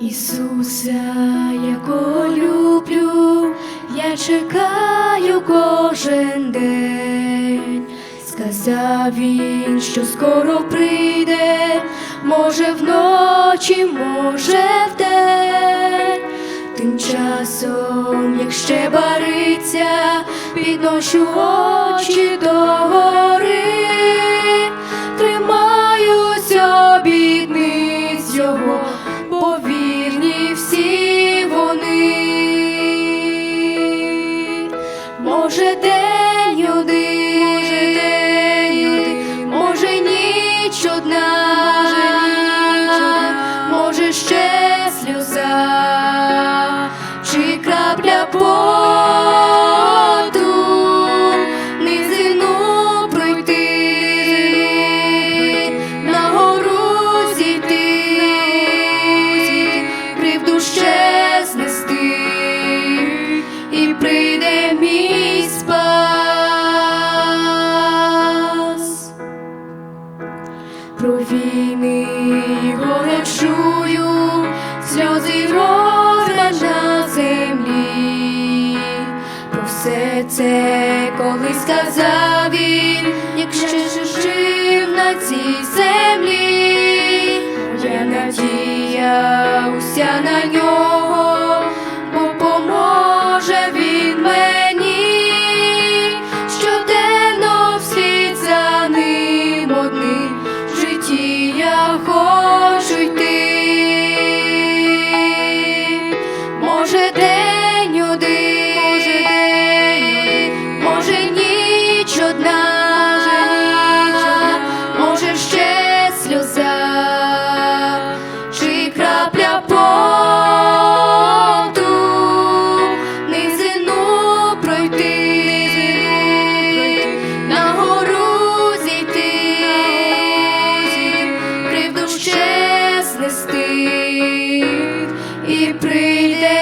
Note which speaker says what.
Speaker 1: Ісуса, якого люблю, я чекаю кожен день. Сказав він, що скоро прийде, може вночі, може вдень. Тим часом, як ще бариться, підношу очі до гори, Може, Про війни горе чую, сльози розра на землі. Про все це колись сказав він, якщо жив на цій землі, моя надія уся на нього, і прийде.